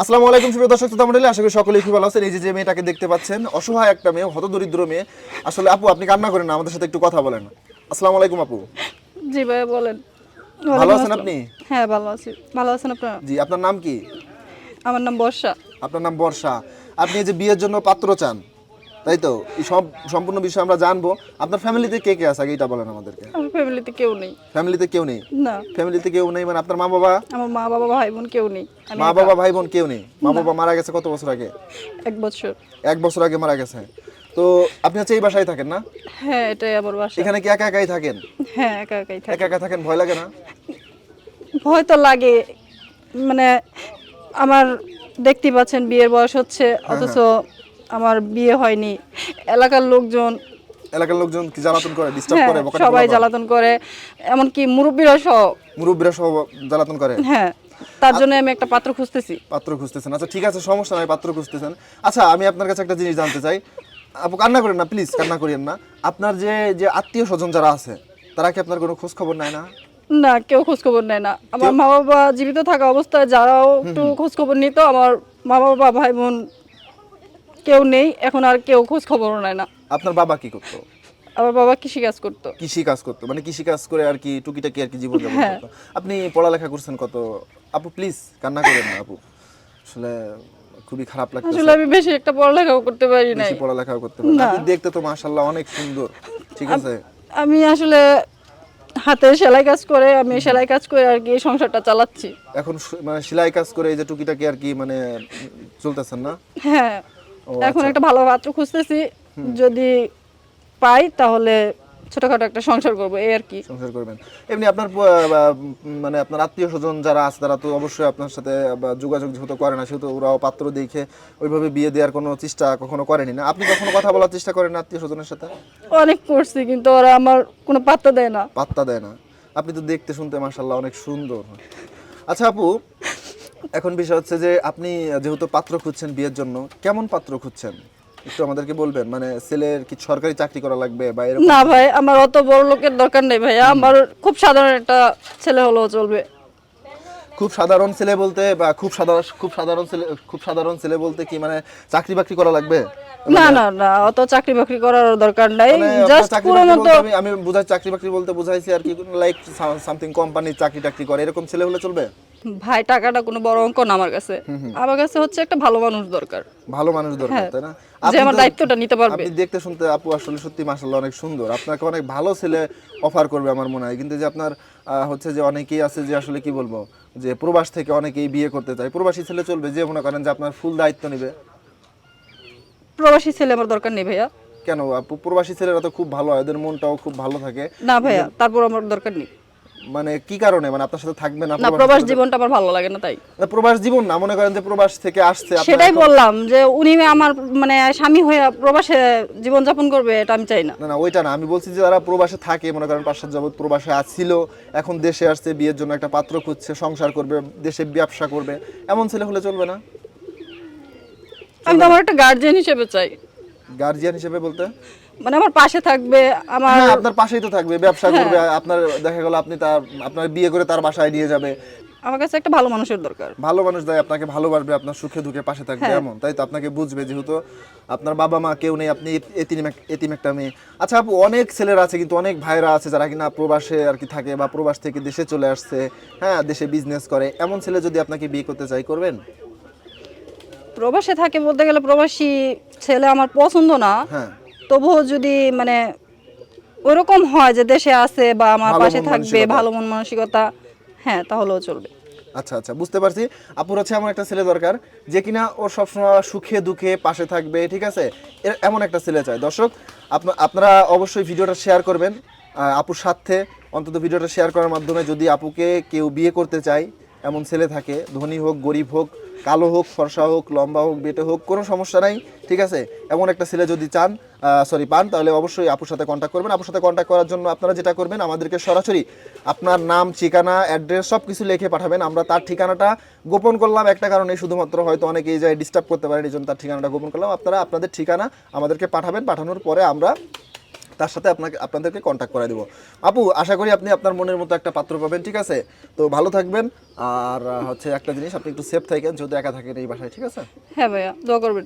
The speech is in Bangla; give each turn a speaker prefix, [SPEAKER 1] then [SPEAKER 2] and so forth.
[SPEAKER 1] আসসালামু আলাইকুম সুপ্রিয় দর্শক শ্রোতা মণ্ডলী আশা করি সকলেই খুব ভালো আছেন। এই যে যে মেয়েটাকে দেখতে পাচ্ছেন অসহায় একটা মেয়ে হতদরিদ্র মেয়ে। আসলে আপু আপনি কান্না করেন না আমাদের সাথে একটু কথা বলেন। আসসালামু আলাইকুম আপু।
[SPEAKER 2] জি ভাই বলেন।
[SPEAKER 1] ভালো আছেন? আপনি?
[SPEAKER 2] হ্যাঁ ভালো আছি। ভালো আছেন আপনারা?
[SPEAKER 1] জি আপনার নাম কি?
[SPEAKER 2] আমার নাম বর্ষা।
[SPEAKER 1] আপনার নাম বর্ষা। আপনি এই যে বিয়ের জন্য পাত্র চান তাই তো? এই সব সম্পূর্ণ বিষয় আমরা জানব। আপনার ফ্যামিলিতে কে কে আছে? আগে এটা বলেন আমাদেরকে।
[SPEAKER 2] আমার ফ্যামিলিতে কেউ নেই।
[SPEAKER 1] ফ্যামিলিতে কেউ নেই?
[SPEAKER 2] না।
[SPEAKER 1] ফ্যামিলিতে কেউ নেই? মানে আপনার মা বাবা
[SPEAKER 2] আমার মা বাবা ভাই বোন কেউ নেই। আমি
[SPEAKER 1] মা বাবা ভাই বোন কেউ নেই? মা বাবা মারা গেছে কত বছর আগে?
[SPEAKER 2] এক বছর।
[SPEAKER 1] এক বছর আগে মারা গেছে। তো আপনি হচ্ছে এই বাসায় থাকেন না?
[SPEAKER 2] হ্যাঁ এটাই আমার বাসা।
[SPEAKER 1] এখানে কি একা একাই থাকেন?
[SPEAKER 2] হ্যাঁ একা একাই থাকি।
[SPEAKER 1] একা একা থাকেন? ভয় লাগে না?
[SPEAKER 2] ভয় তো লাগে। মানে আমার দেখতে পাচ্ছেন বিয়ের বয়স হচ্ছে অথচ আমার বিয়ে হয়নি। এলাকার লোকজন
[SPEAKER 1] এলাকার লোকজন কি জ্বালাতন করে ডিস্টার্ব
[SPEAKER 2] হ্যাঁ
[SPEAKER 1] করে
[SPEAKER 2] সবাই জ্বালাতন করে এমনকি মুরব্বীরা সহ।
[SPEAKER 1] মুরব্বীরা সহ জ্বালাতন করে?
[SPEAKER 2] হ্যাঁ তার জন্য আমি একটা পাত্র খুঁজতেছি।
[SPEAKER 1] পাত্র খুঁজতেছেন। আচ্ছা ঠিক আছে সমস্যা নাই পাত্র খুঁজতেছেন। আচ্ছা আমি আপনার কাছে একটা জিনিস জানতে চাই। আপু কান্না করেন না প্লিজ কান্না করিয়েন না। আপনার যে যে আত্মীয় স্বজন যারা আছে তারা কি আপনার কোনো খোঁজ খবর নেয় না?
[SPEAKER 2] না কেউ খোঁজ খবর নেয় না। আমার মা বাবা জীবিত থাকা অবস্থায় যারাও একটু খোঁজ খবর নিত আমার মা বাবা ভাই বোন কেউ নেই এখন আর কেউ খোঁজ খবরও নেয় না।
[SPEAKER 1] আপনার বাবা কি করতো?
[SPEAKER 2] আমার বাবা কৃষি কাজ করতো।
[SPEAKER 1] কৃষি কাজ করতো মানে কৃষি কাজ করে আর কি টুকিটাকি আর কি জীবন যাপন
[SPEAKER 2] হ্যাঁ।
[SPEAKER 1] করতো। আপনি পড়ালেখা করছেন কত? আপু প্লিজ কান্না করেন না আপু। আসলে খুবই খারাপ লাগছে
[SPEAKER 2] আসলে আমি বেশি একটা পড়ালেখাও করতে পারি নাই।
[SPEAKER 1] বেশি পড়ালেখাও করতে পারেন আপনি দেখতে তো মাশাআল্লাহ অনেক সুন্দর ঠিক আছে?
[SPEAKER 2] আমি আসলে হাতে সেলাই কাজ করে আমি সেলাই কাজ করে আর কি সংসারটা চালাচ্ছি।
[SPEAKER 1] এখন মানে সেলাই কাজ করে এই যে টুকিটাকি আর কি মানে চলতেছেন না?
[SPEAKER 2] হ্যাঁ। এখন একটা ভালো পাত্র খুঁজতেছি যদি পাই তাহলে ছোটখাটো একটা সংসার করব এই আর কি।
[SPEAKER 1] সংসার করবেন। এমনি আপনার মানে আপনার আত্মীয় স্বজন যারা আছে তারা তো অবশ্যই আপনার সাথে যোগাযোগ যেহেতু করে না সেহেতু ওরাও পাত্র দেখে ওইভাবে বিয়ে দেওয়ার কোনো চেষ্টা কখনো করেনি না। আপনি কখনো কথা বলার চেষ্টা করেন আত্মীয় স্বজনের সাথে?
[SPEAKER 2] অনেক করছি কিন্তু ওরা আমার কোনো পাত্তা দেয় না।
[SPEAKER 1] পাত্তা দেয় না। আপনি তো দেখতে শুনতে মাসাল্লাহ অনেক সুন্দর। আচ্ছা আপু এখন বিষয় হচ্ছে যে আপনি যেহেতু পাত্র খুঁজছেন বিয়ের জন্য কেমন পাত্র খুঁজছেন? একটু আমাদেরকে বলবেন মানে ছেলের কি সরকারি চাকরি করা লাগবে বা এরকম?
[SPEAKER 2] না ভাই আমার অত বড় লোকের দরকার নেই ভাইয়া আমার খুব সাধারণ একটা ছেলে হলেও চলবে।
[SPEAKER 1] খুব সাধারণ ছেলে বলতে বা খুব সাধারণ খুব সাধারণ ছেলে খুব সাধারণ ছেলে বলতে কি মানে চাকরি বাকরি করা লাগবে?
[SPEAKER 2] না না না অত চাকরি বাকরি করার দরকার নাই
[SPEAKER 1] মানে
[SPEAKER 2] জাস্ট
[SPEAKER 1] চাকরি
[SPEAKER 2] পুরো মতো
[SPEAKER 1] আমি বুঝাই চাকরি বাকরি বলতে বুঝাইছি আর কি লাইক সামথিং কোম্পানির চাকরি টাকরি করে এরকম ছেলে হলে চলবে?
[SPEAKER 2] ভাই টাকাটা কোনো বড় অঙ্ক না আমার কাছে। আমার কাছে হচ্ছে একটা ভালো মানুষ দরকার।
[SPEAKER 1] ভালো মানুষ দরকার
[SPEAKER 2] হ্যাঁ,
[SPEAKER 1] তাই না?
[SPEAKER 2] যে আমার দায়িত্বটা নিতে পারবে।
[SPEAKER 1] আপনি দেখতে শুনতে আপু আসলে সত্যি মাশাআল্লাহ অনেক সুন্দর। আপনাকে অনেক ভালো ছেলে অফার করবে আমার মনে হয়। কিন্তু যে আপনার হচ্ছে যে অনেকেই আছে যে আসলে কি বলব যে প্রবাস থেকে অনেকেই বিয়ে করতে চায়। প্রবাসী ছেলে চলবে যে মনে করেন যে আপনার ফুল দায়িত্ব নেবে।
[SPEAKER 2] প্রবাসী ছেলে আমার দরকার নেই ভাইয়া।
[SPEAKER 1] কেন? আপু প্রবাসী ছেলেরা তো খুব ভালো হয়। ওদের মনটাও খুব ভালো থাকে।
[SPEAKER 2] না ভাইয়া তারপর আমার দরকার নেই।
[SPEAKER 1] মানে কি কারণে? মানে আপনার সাথে থাকবে না
[SPEAKER 2] না
[SPEAKER 1] প্রবাস?
[SPEAKER 2] জীবনটা আমার ভালো লাগে না তাই।
[SPEAKER 1] না, প্রবাস জীবন না মনে করেন যে প্রবাস থেকে আসছে
[SPEAKER 2] সেটাই বললাম যে উনি আমার মানে স্বামী হয়ে প্রবাসে জীবন যাপন করবে এটা আমি চাই না।
[SPEAKER 1] না না ওইটা না আমি বলছি যে যারা প্রবাসে থাকে মনে করেন পাঁচ সাত যাবত প্রবাসে আছিল এখন দেশে আসছে বিয়ের জন্য একটা পাত্র খুঁজছে সংসার করবে দেশে ব্যবসা করবে এমন ছেলে হলে চলবে না?
[SPEAKER 2] আমি তো আমার একটা গার্জিয়ান হিসেবে চাই।
[SPEAKER 1] গার্জিয়ান হিসেবে বলতে?
[SPEAKER 2] মানে আমার পাশে থাকবে আমার
[SPEAKER 1] হ্যাঁ আপনার পাশেই তো থাকবে ব্যবসা করবে আপনার দেখা গেল আপনি তার আপনার বিয়ে করে তার বাসায় নিয়ে যাবে।
[SPEAKER 2] আমার কাছে একটা ভালো মানুষের দরকার।
[SPEAKER 1] ভালো মানুষ দেয় আপনাকে ভালোবাসবে আপনার সুখে দুঃখে পাশে থাকবে
[SPEAKER 2] হ্যাঁ।
[SPEAKER 1] এমন তাই তো আপনাকে বুঝবে যেহেতু আপনার বাবা মা কেউ নেই আপনি এতিম এতিম একটা মেয়ে। আচ্ছা আপু অনেক ছেলেরা আছে কিন্তু অনেক ভাইরা আছে যারা কিনা প্রবাসে আর কি থাকে বা প্রবাস থেকে দেশে চলে আসছে হ্যাঁ দেশে বিজনেস করে। এমন ছেলে যদি আপনাকে বিয়ে করতে চাই করবেন?
[SPEAKER 2] প্রবাসে থাকে বলতে গেলে প্রবাসী ছেলে আমার পছন্দ না।
[SPEAKER 1] হ্যাঁ।
[SPEAKER 2] তবুও যদি মানে ওরকম হয় যে দেশে আছে বা আমার পাশে থাকবে। ভালো মন মানসিকতা হ্যাঁ তাহলেও চলবে।
[SPEAKER 1] আচ্ছা আচ্ছা বুঝতে পারছি। আপুর হচ্ছে এমন একটা ছেলে দরকার যে কিনা ওর সবসময় সুখে দুঃখে পাশে থাকবে ঠিক আছে? এমন একটা ছেলে চাই দর্শক আপনা- আপনারা অবশ্যই ভিডিওটা শেয়ার করবেন আপুর সাথে অন্তত ভিডিওটা শেয়ার করার মাধ্যমে যদি আপুকে কেউ বিয়ে করতে চায় এমন ছেলে থাকে ধনী হোক গরিব হোক কালো হোক, ফর্সা হোক, লম্বা হোক, বেটে হোক, কোনো সমস্যা নাই, ঠিক আছে? এমন একটা ছেলে যদি চান সরি পান, তাহলে অবশ্যই আপুর সাথে কন্ট্যাক্ট করবেন। আপুর সাথে কন্ট্যাক্ট করার জন্য আপনারা যেটা করবেন, আমাদেরকে সরাসরি আপনার নাম, ঠিকানা অ্যাড্রেস সব কিছু লিখে পাঠাবেন। আমরা তার ঠিকানাটা গোপন করলাম। একটা কারণে শুধুমাত্র হয়তো অনেকে এই যায় ডিস্টার্ব করতে পারেন, এই জন্য তার ঠিকানাটা গোপন করলাম। আপনারা আপনাদের ঠিকানা আমাদেরকে পাঠাবেন। পাঠানোর পরে আমরা তার সাথে আপনাকে, আপনাদেরকে কন্ট্যাক্ট করে দেবো। আপু, আশা করি আপনি আপনার মনের মতো একটা পাত্র পাবেন, ঠিক আছে? তো ভালো থাকবেন। আর, হচ্ছে একটা জিনিস, আপনি একটু সেফ থাকেন যদি একা থাকেন এই বাসায়, ঠিক আছে?
[SPEAKER 2] হ্যাঁ ভাইয়া, দোয়া করবেন।